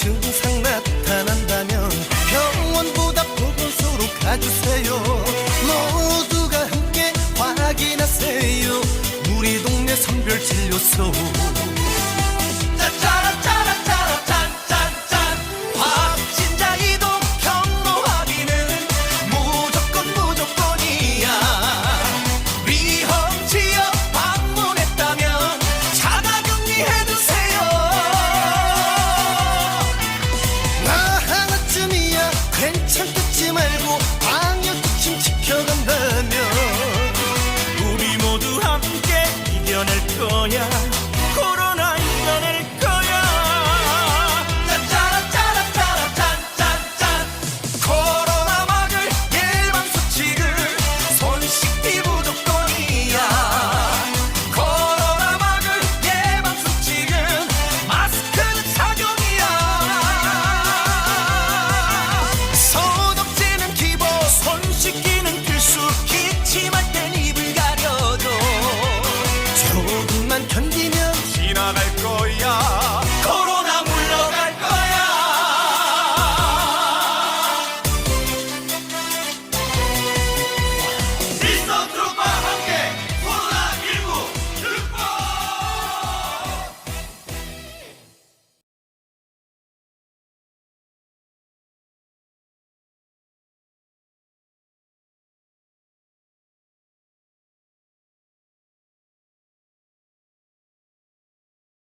증상 나타난다면 병원보다 보건소로 가주세요. 모두가 함께 확인하세요. 우리 동네 선별진료소. 거야 코로나 이겨낼 거야. 짠짜라짜라짜라짠짠짠. 코로나 막을 예방수칙을 손 씻기 무조건이야. 코로나 막을 예방수칙은 마스크는 착용이야. 소독제는 기본 손 씻기는 필수 기침할 때